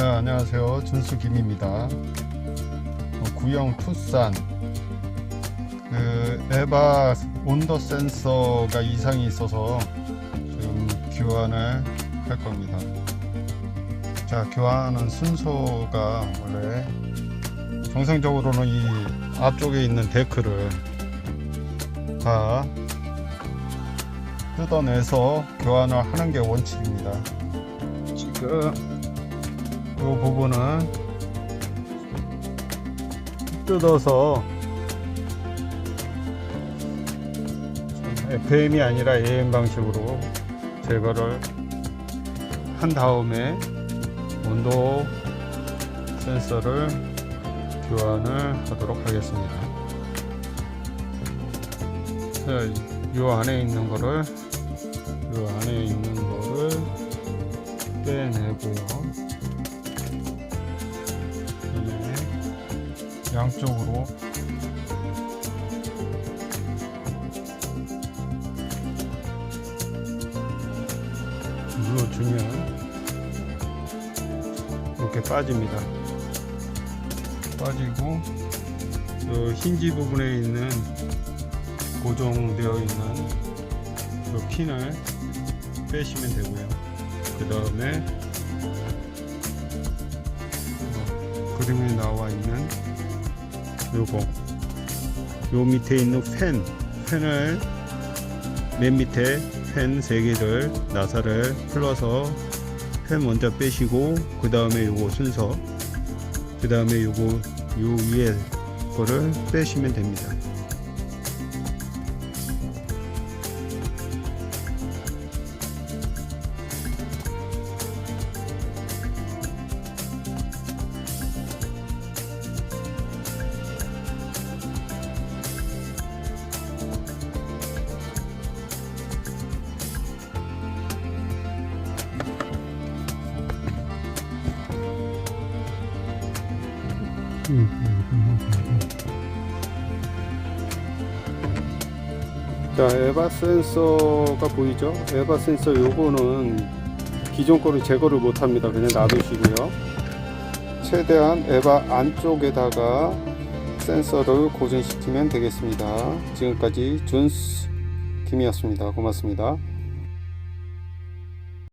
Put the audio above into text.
자, 안녕하세요. 준수 김입니다. 어, 구형 투싼 그 에바 온도 센서가 이상이 있어서 지금 교환을 할 겁니다. 자, 교환하는 순서가 원래 정상적으로는 이 앞쪽에 있는 데크를 다 뜯어내서 교환을 하는 게 원칙입니다. 지금 이 부분은 뜯어서 FM이 아니라 AM 방식으로 제거를 한 다음에 온도 센서를 교환을 하도록 하겠습니다. 자, 이 안에 있는 거를 이 안에 있는 거를 빼내고요. 양쪽으로 눌러주면 이렇게 빠집니다. 빠지고 이 힌지 부분에 있는 고정되어 있는 이 핀을 빼시면 되고요. 그 다음에 그림에 나와 있는 요거. 요 밑에 있는 팬 팬을 맨 밑에 팬 3개를 나사를 풀어서 팬 먼저 빼시고 그 다음에 요거 순서 그 다음에 요거 요 위에 거를 빼시면 됩니다 자 에바 센서가 보이죠? 에바 센서 요거는 기존 거를 제거를 못합니다. 그냥 놔두시고요. 최대한 에바 안쪽에다가 센서를 고정시키면 되겠습니다. 지금까지 준스 김이었습니다. 고맙습니다